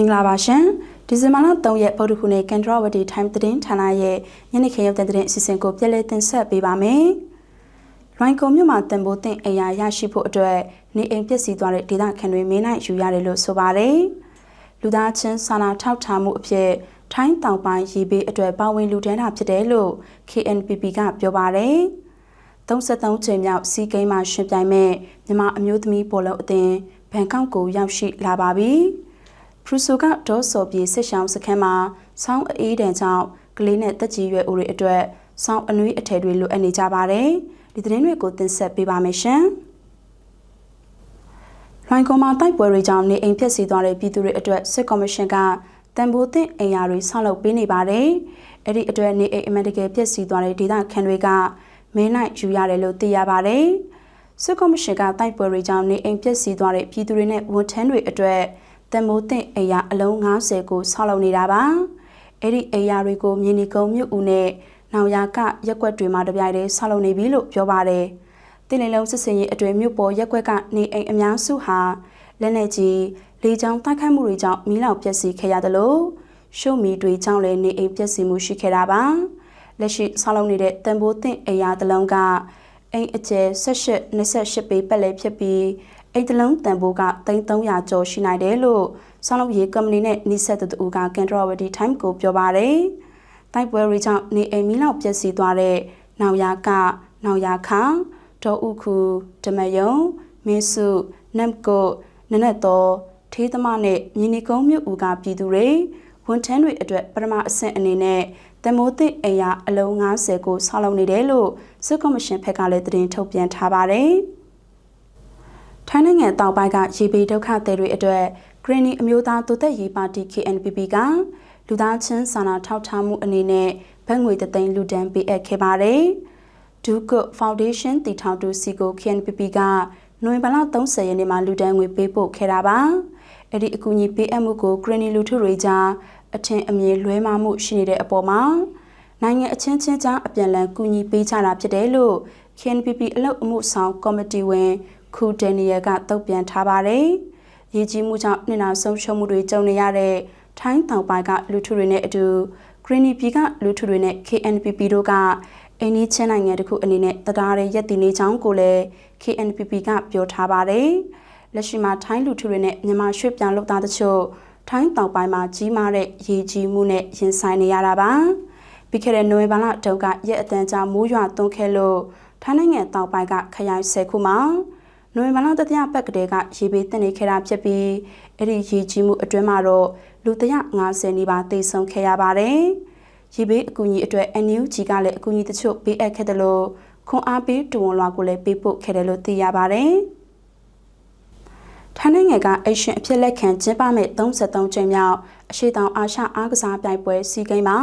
င်္ဂလာပါရှင်ဒီဇင်ဘာလ3ရက်ဗုဒ္ဓဟူးနေ့ကန်ထရဝတီ time သတင်းဌာနရဲ့ညနေခင်းရုပ်သံသတင်းအစီအစဉ်ကိုပြည့်လဲတင်ဆက်ပေးပါမယ်။လွိုင်ကုံမြို့မှာတန်ဖိုးတင်အရာရရှိဖို့အတွက်နေအိမ်ပျက်စီးသွားတဲ့ဒေသခံတွေမင်းနိုင်ယူရတယ်လို့ဆိုပါတယ်။လူသားချင်းစာနာထောက်ထားမှုအဖြစ်ထိုင်းတောင်ပိုင်းရေဘေးအတွက်ပါဝင်လူတန်းတာဖြစ်တယ်လို့ KNPP ကပြောပါတယ်။33ချိန်မြောက်စီးကိန်းမှာရှင်ပြိုင်မဲ့မြန်မာအမျိုးသမီးဘောလုံးအသင်းဘန်ကောက်ကိုရောက်ရှိလာပါပြီ။ဖ ရူဆိုကဒေါ်စော်ပြေစစ်ရှောင်းစခန်းမှာဆောင်းအေးတန်ကြောင့်ကလေးနဲ့တက်ကြီးရွယ်အိုတွေအတွက်ဆောင်းအနွေးအထည်တွေလိုအပ်နေကြပါတယ်။ဒီသတင်းတွေကိုတင်ဆက်ပေးပါမယ်ရှင်။လိုင်ကွန်မှာတိုက်ပွဲတွေကြောင့်နေအိမ်ပျက်စီးသွားတဲ့ပြည်သူတွေအတွက်စစ်ကော်မရှင်ကတန်ဖိုးသင့်အိမ်ယာတွေဆောက်လုပ်ပေးနေပါတယ်။အဲ့ဒီအတွက်နေအိမ်အမှန်တကယ်ပျက်စီးသွားတဲ့ဒေသခံတွေကမင်းနိုင်ယူရတယ်လို့သိရပါတယ်။စစ်ကော်မရှင်ကတိုက်ပွဲတွေကြောင့်နေအိမ်ပျက်စီးသွားတဲ့ပြည်သူတွေနဲ့ဝန်ထမ်းတွေအတွက် တန်မိုးသင့်အိယာအလုံး90ကိုဆောက်လုပ်နေတာပါအဲ့ဒီအိယာတွေကိုမြင်းနီကုန်းမြို့ဦးနဲ့နောင်ယာကရက်ွက်တွေမှာတပြိုင်တည်းဆောက်လုပ်နေပြီလို့ပြောပါတယ်တင်လင်းလုံးစစ်စင်ရေးအတွင်မြို့ပေါ်ရက်ွက်ကနေအိမ်အများစုဟာလက်နေကြီးလေကြောင်းတိုက်ခိုက်မှုတွေကြောင့်မီးလောင်ပျက်စီးခဲ့ရတယ်လို့ရှုံမီတွေကြောင့်လည်းနေအိမ်ပျက်စီးမှုရှိခဲ့တာပါလက်ရှိဆောက်လုပ်နေတဲ့တန်ဖိုးသင့်အိယာတလုံးက အိမ်အကျယ်18 28ပေပတ်လည်ဖြစ်ပြီးအိတ်တလုံးတန်ဖိုးက3300ကျော်ရှိနိုင်တယ်လို့ဆောင်းလုံးရေးကုမ္ပဏီနဲ့နှိစက်သူတူကကန်ထရဝတီ time ကိုပြောပါတယ်။တိုက်ပွဲတွေကြောင့်နေအိမ်မီလောက်ပျက်စီးသွားတဲ့နောင်ယာကနောင်ယာခါဒေါ်ဥခုဓမယုံမင်းစုနမ်ကိုနနက်တော်ထေးသမားနဲ့မြင်းနီကုန်းမြို့ဦးကပြည်သူတွေ ဝန်ထမ်းတွေအတွက်ပထမအဆင့်အနေနဲ့တမိုးသစ်အရာအလုံး90ကိုဆောက်လုပ်နေတယ်လို့စစ်ကော်မရှင်ဘက်ကလည်းသတင်းထုတ်ပြန်ထားပါတယ်။ထိုင်းနိုင်ငံတောင်ပိုင်းကရေဘေးဒုက္ခသည်တွေအတွက်ဂရင်းနီအမျိုးသားတိုးတက်ရေးပါတီ KNPP ကလူသားချင်းစာနာထောက်ထားမှုအနေနဲ့ဘတ်ငွေတသိန်းလူဒန်းပေးအပ်ခဲ့ပါတယ်။ဒုကုဖောင်ဒေးရှင်းတည်ထောင်သူစီကို KNPP ကနိုဝင်ဘာလ30ရက်နေ့မှာလူဒန်းငွေပေးပို့ခဲ့တာပါ။အဲ့ဒီအကူအညီပေးအပ်မှုကိုဂရင်းနီလူထုတွေကြား အထင်အမြင်လွဲမှားမှုရှိနေတဲ့အပေါ်မှာနိုင်ငံအချင်းချင်းကြားအပြန်အလှန်ကူညီပေးကြတာဖြစ်တယ်လို့ KNPP အလုပ်အမှုဆောင်ကော်မတီဝင်ခုဒန်နီယယ်ကတုံ့ပြန်ထားပါတယ်။ရည်ကြီးမှုကြောင့်နှစ်နာဆုံးရှုံးမှုတွေကြုံနေရတဲ့ထိုင်းတောင်ပိုင်းကလူထုတွေနဲ့အတူ Greeny ပြည်ကလူထုတွေနဲ့ KNPP တို့ကအိန္ဒိချင်းနိုင်ငံတခုအနေနဲ့တရားရရက်တည်နေကြောင်းကိုလည်း KNPP ကပြောထားပါတယ်။လက်ရှိမှာထိုင်းလူထုတွေနဲ့မြန်မာရွှေ့ပြောင်းလုပ်သားတချို့ ထိုင်းတောင်ပိုင်းမှာကြီးမားတဲ့ရေကြီးမှုနဲ့ရင်ဆိုင်နေရတာပါ။ပြီးခဲ့တဲ့နိုဝင်ဘာလတုန်းကရက်အတန်းကြာမိုးရွာသွန်းခဲ့လို့ထိုင်းနိုင်ငံတောင်ပိုင်းကခရိုင်၁၀ခုမှာနိုဝင်ဘာလတတိယပတ်ကတည်းကရေဘေးတက်နေခဲ့တာဖြစ်ပြီးအဲ့ဒီရေကြီးမှုအတွင်းမှာတော့လူ150နီးပါးသေဆုံးခဲ့ရပါတယ်။ရေဘေးအကူအညီအတွက် NUG ကလည်းအကူအညီတချို့ပေးအပ်ခဲ့တယ်လို့ခွန်အားပေးတူဝန်လွှာကိုလည်းပေးပို့ခဲ့တယ်လို့သိရပါတယ်။ ထိုင်းနိုင်ငံကအရှင်အဖြစ်လက်ခံကျင်းပမဲ့33ကြိမ်မြောက်အရှိတောင်အာရှအားကစားပြိုင်ပွဲစီးကိန်းမှာ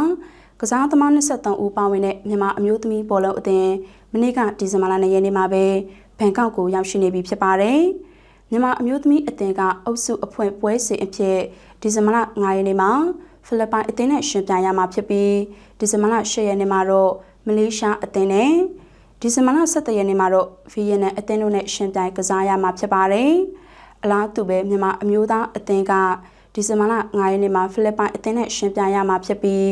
ကစားသမား23ဦးပါဝင်တဲ့မြန်မာအမျိုးသမီးဘောလုံးအသင်းမနေ့ကဒီဇင်ဘာလ2ရက်နေ့မှာပဲဘန်ကောက်ကိုရောက်ရှိနေပြီဖြစ်ပါတယ်။မြန်မာအမျိုးသမီးအသင်းကအုပ်စုအဖွဲ့ပွဲစဉ်အဖြစ်ဒီဇင်ဘာလ9ရက်နေ့မှာဖိလစ်ပိုင်အသင်းနဲ့ရှင်ပြိုင်ရမှာဖြစ်ပြီးဒီဇင်ဘာလ10ရက်နေ့မှာတော့မလေးရှားအသင်းနဲ့ဒီဇင်ဘာလ17ရက်နေ့မှာတော့ဗီယက်နမ်အသင်းတို့နဲ့ရှင်ပြိုင်ကစားရမှာဖြစ်ပါတယ်။ အလားတူပဲမြန်မာအမျိုးသားအသင်းကဒီဇင်ဘာလ9ရက်နေ့မှာဖိလစ်ပိုင်အသင်းနဲ့ရှင်ပြိုင်ရမှာဖြစ်ပြီး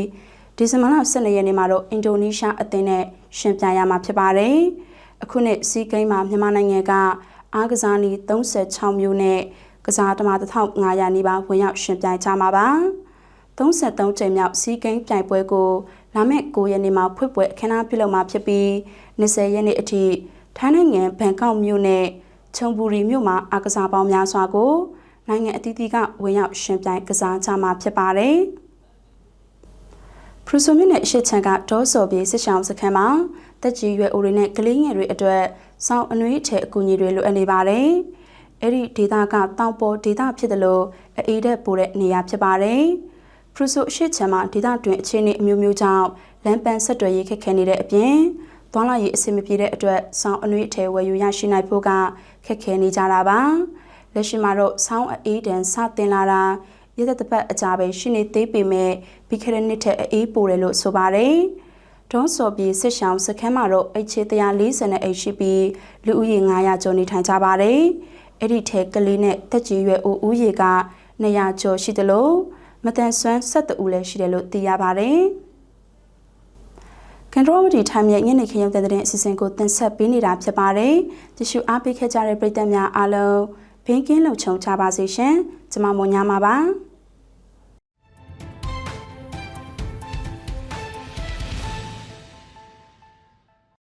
ဒီဇင်ဘာလ12ရက်နေ့မှာတော့အင်ဒိုနီးရှားအသင်းနဲ့ရှင်ပြိုင်ရမှာဖြစ်ပါတယ်။အခုနှစ်စီးကိန်းမှာမြန်မာနိုင်ငံကအားကစားနည်း36မျိုးနဲ့ကစားသမား1500နီးပါးဝင်ရောက်ရှင်ပြိုင်ကြမှာပါ33ကြိမ်မြောက်စီးကိန်းပြိုင်ပွဲကိုလာမယ့်9ရက်နေ့မှာဖွင့်ပွဲအခမ်းအနားပြုလုပ်မှာဖြစ်ပြီး20ရက်နေ့အထိထိုင်းနိုင်ငံဘန်ကောက်မြို့နဲ့ ချုံဘူရီမြို့မှာအားကစားပေါင်းများစွာကိုနိုင်ငံအသီးသီးကဝင်ရောက်ရှင်ပြိုင်ကစားကြမှာဖြစ်ပါတယ်။ဖရူဆိုမြို့နယ်အရှိချန်ကဒေါ်စော်ပြေစစ်ဆောင်စခန်းမှာတက်ကြီးရွယ်အိုတွေနဲ့ကလေးငယ်တွေအတွက်စောင်းအနှွေးထဲအကူအညီတွေလိုအပ်နေပါတယ်။အဲ့ဒီဒေသကတောင်ပေါ်ဒေသဖြစ်တယ်လို့အေးတဲ့ပိုတဲ့နေရာဖြစ်ပါတယ်။ဖရူဆိုအရှိချန်မှာဒေသတွင်အခြေအနေအမျိုးမျိုးကြောင့်လမ်းပန်းဆက်သွယ်ရေးခက်ခဲနေတဲ့အပြင် သွားလာရေးအဆင်မပြေတဲ့အတွက်စောင်းအနှွေးထဲဝယ်ယူရရှိနိုင်ဖို့ကခက်ခဲနေကြတာပါ။လက်ရှိမှာတော့စောင်းအေးတန်စတင်လာတာရတဲ့တပတ်အကြပဲရှိနေသေးပေမဲ့ပြီးခဲ့တဲ့နှစ်ထက်အေးပိုတယ်လို့ဆိုပါတယ်။ဒေါစော်ပြည်စစ်ဆောင်စခန်းမှာတော့အခြေ140နဲ့အိတ်ရှိပြီးလူဦးရေ900ကျော်နေထိုင်ကြပါတယ်။အဲ့ဒီထဲကလေးနဲ့တက်ကြီးရွယ်အိုဦးရေက200ကျော်ရှိတယ်လို့မတန်ဆွမ်း12ဦးလည်းရှိတယ်လို့သိရပါတယ်။ ကန်ထရိုဝတီထိုင်းရဲ့ညနေခင်းရုံတဲ့တဲ့အစီအစဉ်ကိုတင်ဆက်ပေးနေတာဖြစ်ပါတယ်။တ िश ူအားပေးခဲ့ကြတဲ့ပရိသတ်များအားလုံးဘေးကင်းလုံခြုံကြပါစေရှင်။ကျွန်မမွန်ညာမှာပါ။